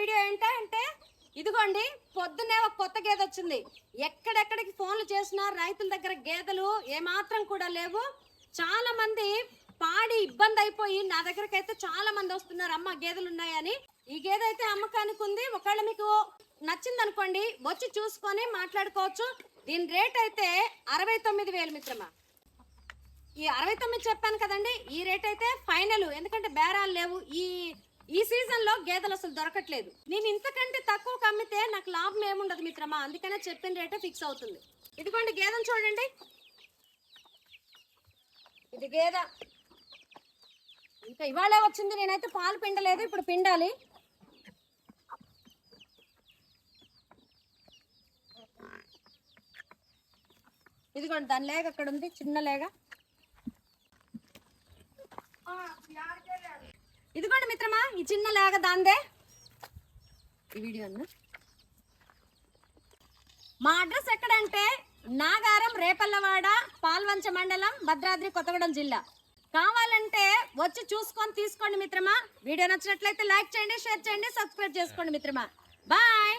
Video ఏంటంటే ఇదిగోండి పొద్దున్నే ఒక కొత్త గేదె వచ్చింది. ఎక్కడెక్కడికి ఫోన్లు చేసినా రైతుల దగ్గర గేదెలు ఏమాత్రం కూడా లేవు. చాలా మంది పాడి ఇబ్బంది అయిపోయి నా దగ్గరికి అయితే చాలా మంది వస్తున్నారు. అమ్మ గేదెలు ఉన్నాయని. ఈ గేదె అయితే అమ్మకానికి ఉంది. ఒకవేళ మీకు నచ్చింది అనుకోండి వచ్చి చూసుకొని మాట్లాడుకోవచ్చు. దీని రేట్ అయితే అరవై తొమ్మిది వేలు మిత్రమా. ఈ అరవై తొమ్మిది చెప్పాను కదండి ఈ రేట్ అయితే ఫైనల్. ఎందుకంటే బేరాలు లేవు. ఈ ఈ సీజన్లో గేదెలు అసలు దొరకట్లేదు. నేను ఇంతకంటే తక్కువ అమ్మితే నాకు లాభం ఏముండదు మిత్రమా? అందుకనే చెప్పిన రేటే ఫిక్స్ అవుతుంది. ఇదిగోండి గేదెను చూడండి. ఇది గేదె. ఇంకా ఇవాళే వచ్చింది. నేనైతే పాలు పిండలేదు. ఇప్పుడు పిండాలి. ఇదిగోండి దాని లేగ అక్కడ ఉంది. చిన్న లేగ. ఈ చిన్న లేక దాందే. ఈ వీడియో అన్న. మా అడ్రస్ ఎక్కడంటే నాగారం రేపల్లవాడ పాల్వంచ మండలం భద్రాద్రి కొత్తగూడెం జిల్లా. కావాలంటే వచ్చి చూసుకొని తీసుకోండి మిత్రమా. వీడియో నచ్చినట్లయితే లైక్ చేయండి షేర్ చేయండి సబ్స్క్రైబ్ చేసుకోండి మిత్రమా. బాయ్.